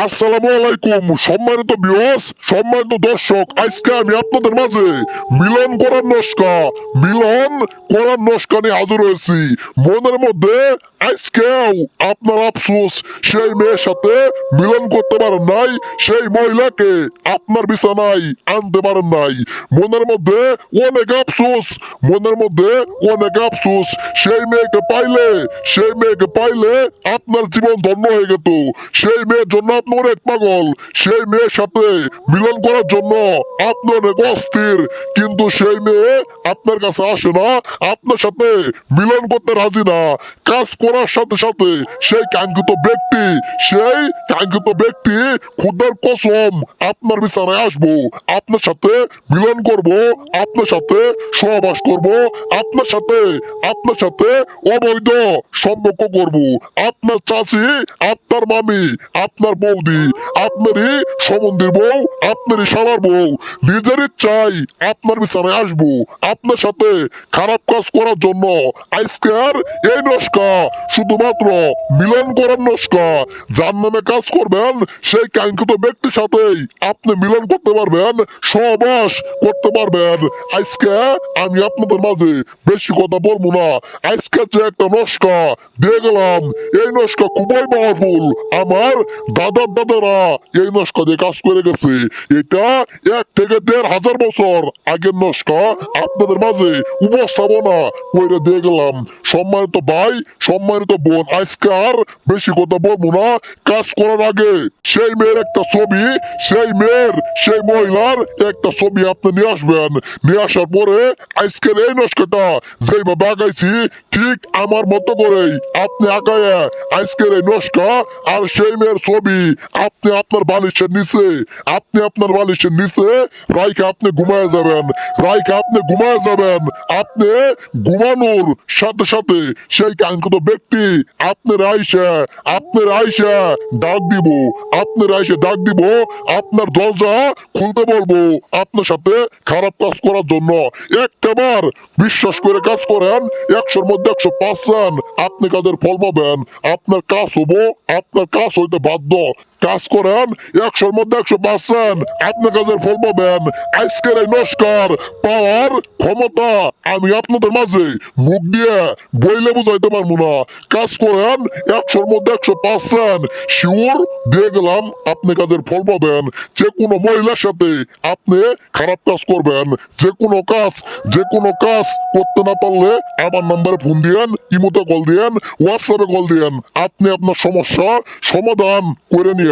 আসসালামু আলাইকুম। সম্মানিত বিয়স সম্মানিত দর্শক, আজকে আমি আপনাদের মাঝে মিলন করার নস্কা, মিলন করার নস্কা নিয়ে হাজির হয়েছি। মনের মধ্যে আজকেও আপনার আফসোস, সেই মেয়ের সাথে মিলন করতে পারেন নাই, সেই মহিলাকে আপনার বিছানায় আনতে পারেন নাই। মনের মধ্যে অনেক আফসোস, মনের মধ্যে অনেক আফসোস। সেই মেয়েকে পাইলে, সেই মেয়েকে পাইলে আপনার জীবন ধন্য হয়ে গেত সেই মেয়ের জন্য আপনি অনেক পাগল, সেই মেয়ের সাথে মিলন করার জন্য আপনি অনেক অস্থির। কিন্তু সেই মেয়ে আপনার কাছে আসে না, আপনার সাথে মিলন করতে রাজি না। কাজ করার সাথে সাথে সেই কাঙ্ক্ষিত ব্যক্তি, সেই কাঙ্ক্ষিত ব্যক্তি খুদার কসম আপনার বিছানায় আসব, আপনার সাথে মিলন করব, আপনার সাথে সহবাস করব, আপনার সাথে আপনার সাথে অবৈধ সম্পর্ক করব। আপনার চাচি, আপনার মামি, আপনার বৌদি, আপনারই সমন্দির বউ, আপনারই সালার বউ, নিজের ইচ্ছাই আপনার বিছানায় আসব, আপনার সাথে খারাপ কাজ করার জন্য আজকের এই নস্কা শুধুমাত্র মিলন করার নস্কা। যার নামে কাজ করবেন, সেই কাঙ্ক্ষিত ব্যক্তির সাথেই আপনি মিলন করতে পারবেন, সহবাস করতে পারবেন। আজকে আমি আপনাদের মাঝে বেশি কথা বলব না। আজকে যে একটা নস্কা দিয়ে গেলাম, এই নস্কা খুবই পাওয়ারফুল আমার দাদার দাদারা এই নস্কা দিয়ে কাজ করে গেছে। এটা এক থেকে দেড় হাজার বছর আগের নস্কা আপনাদের মাঝে উপস্থাপনা করে দিয়ে গেলাম। সম্মানিত ভাই সম্মানিত বোন, আজকে আর বেশি কথা বলব না। কাজ করার আগে সেই মেয়ের একটা ছবি, সেই মেয়ের, সেই মহিলার একটা ছবি আপনি নিয়ে আসবেন। নিয়ে আসার পরে আজকের এই নস্কাটা যেভাবে আগাইছি, ঠিক আমার মতো করেই আপনি আগায় আজকের এই নস্কা আর সেই মেয়ের ছবি আপনি আপনার বালিশের নিচে, আপনি আপনার বালিশের নিচে রাইকে আপনি ঘুমায় যাবেন। রাইকে আপনি ঘুমায় যাবেন, আপনি ঘুমানোর সাথে সাথে সেই কাঙ্ক্ষিত ব্যক্তি আপনার আয়সা আপনার আয়সা ডাক দিব, আপনার আয়সা ডাক দিব, আপনার দরজা খুলতে বলব আপনার সাথে খারাপ কাজ করার জন্য। একটাবার বিশ্বাস করে কাজ করেন, একশোর মধ্যে একশো পাঁচ আপনি কাজের ফল পাবেন। আপনার কাজ হব, আপনার কাজ হইতে বাধ্য। কাজ করেন, একশোর মধ্যে একশো পার্সেন্ট। আপনি কাজের ফল পাবেন। আজকের এই নস্কার পাওয়ার ক্ষমতা আমি আপনাদের মাঝে। মুখ দিয়ে বইলে বুঝাইতে পারব না। কাজ করেন, একশোর মধ্যে একশো পার্সেন্ট। শিওর দিয়ে গেলাম আপনি কাজের ফল পাবেন। যে কোনো মহিলার সাথে আপনি খারাপ কাজ করবেন। যে কোনো কাজ, যে কোনো কাজ করতে না পারলে আমার নাম্বারে ফোন দিয়েন, ইমোতে কল দিয়েন, হোয়াটসঅ্যাপে কল দিয়েন। আপনি আপনার সমস্যা সমাধান করে নিয়েন